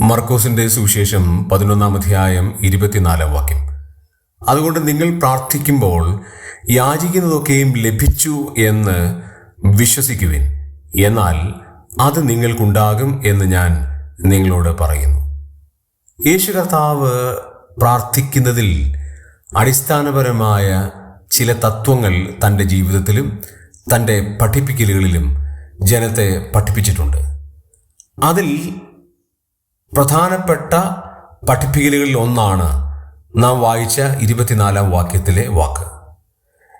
മർക്കോസിന്റെ സുവിശേഷം പതിനൊന്നാം അധ്യായം ഇരുപത്തിനാലാം വാക്യം. അതുകൊണ്ട് നിങ്ങൾ പ്രാർത്ഥിക്കുമ്പോൾ യാചിക്കുന്നതൊക്കെയും ലഭിച്ചു എന്ന് വിശ്വസിക്കുവിൻ. എന്നാൽ അത് നിങ്ങൾക്കുണ്ടാകും എന്ന് ഞാൻ നിങ്ങളോട് പറയുന്നു. യേശു കർത്താവ് പ്രാർത്ഥിക്കുന്നതിൽ അടിസ്ഥാനപരമായ ചില തത്വങ്ങൾ തന്റെ ജീവിതത്തിലും തന്റെ പഠിപ്പിക്കലുകളിലും ജനത്തെ പഠിപ്പിച്ചിട്ടുണ്ട്. അതിൽ പ്രധാനപ്പെട്ട പഠിപ്പിക്കലുകളിൽ ഒന്നാണ് നാം വായിച്ച ഇരുപത്തിനാലാം വാക്യത്തിലെ വാക്ക്.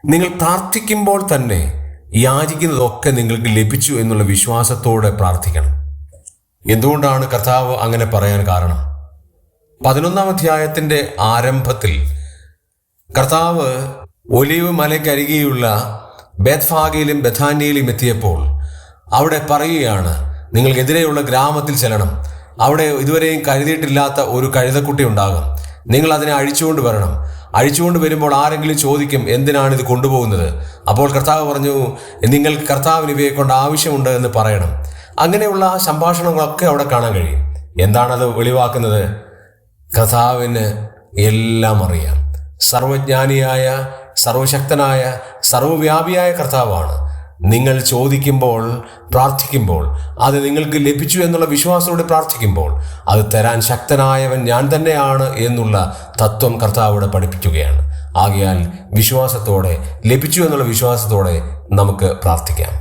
നിങ്ങൾ പ്രാർത്ഥിക്കുമ്പോൾ തന്നെ യാചിക്കുന്നതൊക്കെ നിങ്ങൾക്ക് ലഭിച്ചു എന്നുള്ള വിശ്വാസത്തോടെ പ്രാർത്ഥിക്കണം. എന്തുകൊണ്ടാണ് കർത്താവ് അങ്ങനെ പറയാൻ കാരണം? പതിനൊന്നാം അധ്യായത്തിന്റെ ആരംഭത്തിൽ കർത്താവ് ഒലിവ് മലയ്ക്കരികെയുള്ള ബേത്ഫാഗയിലും ബഥാനിയയിലും എത്തിയപ്പോൾ അവിടെ പറയുകയാണ് നിങ്ങൾക്കെതിരെയുള്ള ഗ്രാമത്തിൽ ചെല്ലണം. അവിടെ ഇതുവരെയും കരുതിയിട്ടില്ലാത്ത ഒരു കഴുതക്കുട്ടി ഉണ്ടാകും. നിങ്ങൾ അതിനെ അഴിച്ചുകൊണ്ട് വരണം. അഴിച്ചുകൊണ്ട് വരുമ്പോൾ ആരെങ്കിലും ചോദിക്കും എന്തിനാണ് ഇത് കൊണ്ടുപോകുന്നത്? അപ്പോൾ കർത്താവ് പറഞ്ഞു നിങ്ങൾക്ക് കർത്താവിന് ഇവയെ കൊണ്ട് ആവശ്യമുണ്ട് എന്ന് പറയണം. അങ്ങനെയുള്ള സംഭാഷണങ്ങളൊക്കെ അവിടെ കാണാൻ കഴിയും. എന്താണത് വെളിവാക്കുന്നത്? കർത്താവിന് എല്ലാം അറിയാം. സർവജ്ഞാനിയായ സർവശക്തനായ സർവവ്യാപിയായ കർത്താവാണ്. നിങ്ങൾ ചോദിക്കുമ്പോൾ പ്രാർത്ഥിക്കുമ്പോൾ അത് നിങ്ങൾക്ക് ലഭിച്ചു എന്നുള്ള വിശ്വാസത്തോടെ പ്രാർത്ഥിക്കുമ്പോൾ അത് തരാൻ ശക്തനായവൻ ഞാൻ തന്നെയാണ് എന്നുള്ള തത്വം കർത്താവിടെ പഠിപ്പിക്കുകയാണ്. ആകയാൽ വിശ്വാസത്തോടെ ലഭിച്ചു എന്നുള്ള വിശ്വാസത്തോടെ നമുക്ക് പ്രാർത്ഥിക്കാം.